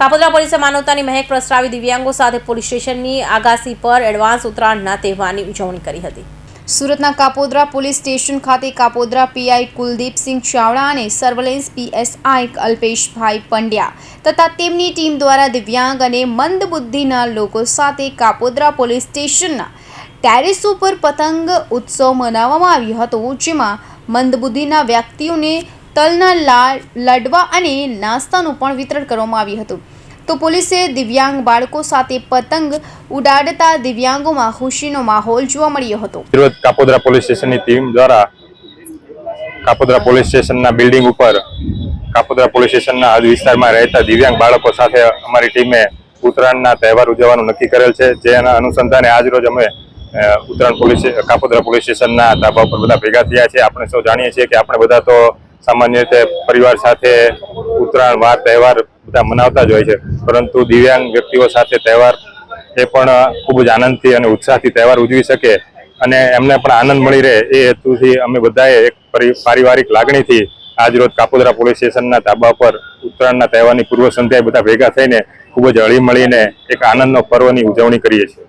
કાપોદ્રા પોલીસે માનવતાની મહેક પ્રસરાવી દિવ્યાંગો સાથે પોલીસ સ્ટેશનની આગાસી પર એડવાન્સ ઉત્તરાયણના તહેવારની ઉજવણી કરી હતી. સુરતના કાપોદ્રા પોલીસ સ્ટેશન ખાતે કાપોદ્રા પીઆઈ કુલદીપસિંહ ચાવડા અને સર્વેલન્સ પીએસઆઈ અલ્પેશભાઈ પંડ્યા તથા તેમની ટીમ દ્વારા દિવ્યાંગ અને મંદબુદ્ધિના લોકો સાથે કાપોદ્રા પોલીસ સ્ટેશનના ટેરેસ ઉપર પતંગ ઉત્સવ મનાવવામાં આવ્યો હતો, જેમાં મંદબુદ્ધિના વ્યક્તિઓને તલના લડવા અને નાસ્તાનું પણ વિતરણ કરવામાં આવ્યું હતું. તો પોલીસે દિવ્યાંગ બાળકો સાથે પતંગ ઉડાડતા દિવ્યાંગોમાં ખુશીનો માહોલ જોવા મળ્યો હતો. વિરોધ કાપોદરા પોલીસ સ્ટેશનની ટીમ દ્વારા કાપોદરા પોલીસ સ્ટેશનના બિલ્ડિંગ ઉપર કાપોદરા પોલીસ સ્ટેશનના હદ વિસ્તારમાં રહેતા દિવ્યાંગ બાળકો સાથે અમારી ટીમે ઉત્તરાયણના તહેવાર ઉજવવાનું નક્કી કરેલ છે. જેના અનુસંધાને આજ રોજ અમે ઉત્તરાયણ પોલીસ, કાપોદરા પોલીસ સ્ટેશનના ધાબા ઉપર બધા ભેગા થયા છે. આપણે સૌ જાણીએ છીએ કે આપણે બધા તો સામાન્ય રીતે પરિવાર સાથે ઉત્તરાયણ, વાર, તહેવાર બધા મનાવતા જ હોય છે. પરંતુ દિવ્યાંગ વ્યક્તિઓ સાથે તહેવાર એ પણ ખૂબ જ આનંદથી અને ઉત્સાહથી તહેવાર ઉજવી શકે અને એમને પણ આનંદ મળી રહે એ હેતુથી અમે બધાએ એક પરી- પારિવારિક લાગણીથી આજ રોજ કાપોદ્રા પોલીસ સ્ટેશનના ધાબા પર ઉત્તરાયણના તહેવારની પૂર્વ સંધ્યાએ બધા ભેગા થઈને ખૂબ જ હળી મળીને એક આનંદનો પર્વની ઉજવણી કરીએ છીએ.